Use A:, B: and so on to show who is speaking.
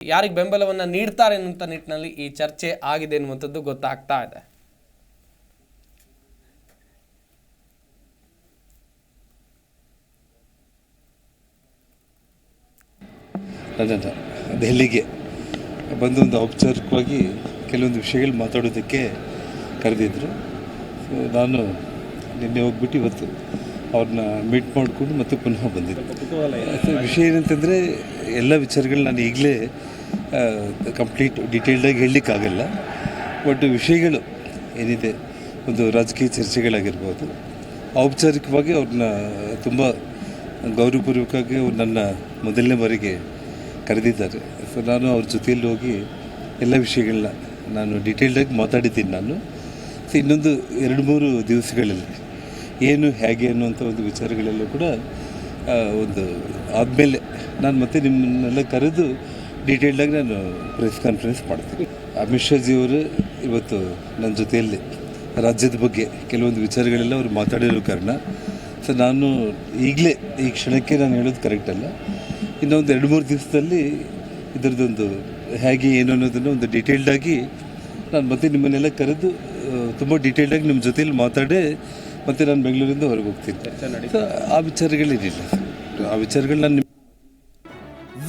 A: ಯಾರಿಗೆ ಬೆಂಬಲವನ್ನು ನೀಡ್ತಾರೆ ಅನ್ನುವಂಥ ನಿಟ್ಟಿನಲ್ಲಿ ಈ ಚರ್ಚೆ ಆಗಿದೆ ಅನ್ನುವಂಥದ್ದು ಗೊತ್ತಾಗ್ತಾ ಇದೆ.
B: ದೆಹಲಿಗೆ ಬಂದೊಂದು ಔಪಚಾರಿಕವಾಗಿ ಕೆಲವೊಂದು ವಿಷಯಗಳು ಮಾತಾಡೋದಕ್ಕೆ ಕರೆದಿದ್ದರು ಸೊ ನಾನು ನಿನ್ನೆ ಹೋಗ್ಬಿಟ್ಟು ಇವತ್ತು ಅವ್ರನ್ನ ಮೀಟ್ ಮಾಡಿಕೊಂಡು ಮತ್ತೆ ಪುನಃ ಬಂದಿದ್ದೆ. ವಿಷಯ ಏನಂತಂದರೆ ಎಲ್ಲ ವಿಚಾರಗಳು ನಾನು ಈಗಲೇ ಕಂಪ್ಲೀಟ್ ಡೀಟೇಲ್ಡಾಗಿ ಹೇಳಲಿಕ್ಕಾಗಲ್ಲ. ಬಟ್ ವಿಷಯಗಳು ಏನಿದೆ, ಒಂದು ರಾಜಕೀಯ ಚರ್ಚೆಗಳಾಗಿರ್ಬೋದು, ಔಪಚಾರಿಕವಾಗಿ ಅವ್ರನ್ನ ತುಂಬ ಗೌರವಪೂರ್ವಕವಾಗಿ ಅವ್ರು ನನ್ನ ಮೊದಲನೇ ಬಾರಿಗೆ ಕರೆದಿದ್ದಾರೆ. ಸೊ ನಾನು ಅವ್ರ ಜೊತೆಯಲ್ಲಿ ಹೋಗಿ ಎಲ್ಲ ವಿಷಯಗಳನ್ನ ನಾನು ಡೀಟೇಲ್ಡಾಗಿ ಮಾತಾಡಿದ್ದೀನಿ ನಾನು. ಸೊ ಇನ್ನೊಂದು ಎರಡು ಮೂರು ದಿವಸಗಳಲ್ಲಿ ಏನು ಹೇಗೆ ಅನ್ನುವಂಥ ಒಂದು ವಿಚಾರಗಳೆಲ್ಲ ಕೂಡ ಒಂದು ಆದಮೇಲೆ ನಾನು ಮತ್ತೆ ನಿಮ್ಮನ್ನೆಲ್ಲ ಕರೆದು ಡೀಟೇಲ್ಡಾಗಿ ನಾನು ಪ್ರೆಸ್ ಕಾನ್ಫರೆನ್ಸ್ ಮಾಡ್ತೀನಿ. ಅಮಿತ್ ಶಾಜಿಯವರು ಇವತ್ತು ನನ್ನ ಜೊತೆಯಲ್ಲಿ ರಾಜ್ಯದ ಬಗ್ಗೆ ಕೆಲವೊಂದು ವಿಚಾರಗಳೆಲ್ಲ ಅವರು ಮಾತಾಡಿರೋ ಕಾರಣ. ಸೊ ನಾನು ಈಗಲೇ ಈ ಕ್ಷಣಕ್ಕೆ ನಾನು ಹೇಳೋದು ಕರೆಕ್ಟ್ ಅಲ್ಲ. ಇನ್ನೊಂದು ಎರಡು ಮೂರು ದಿವಸದಲ್ಲಿ ಇದರದ್ದೊಂದು ಹೇಗೆ, ಏನು ಅನ್ನೋದನ್ನು ಒಂದು ಡೀಟೇಲ್ಡಾಗಿ ನಾನು ಮತ್ತೆ ನಿಮ್ಮನ್ನೆಲ್ಲ ಕರೆದು ತುಂಬ ಡೀಟೇಲ್ಡಾಗಿ ನಿಮ್ಮ ಜೊತೆಯಲ್ಲಿ ಮಾತಾಡೇ ಮತ್ತೆ ನಾನು ಬೆಂಗಳೂರಿಂದ ಹೊರಗೆ ಹೋಗ್ತೀನಿ. ಆ ವಿಚಾರಗಳೇನಿಲ್ಲ. ಆ ವಿಚಾರಗಳು ನಾನು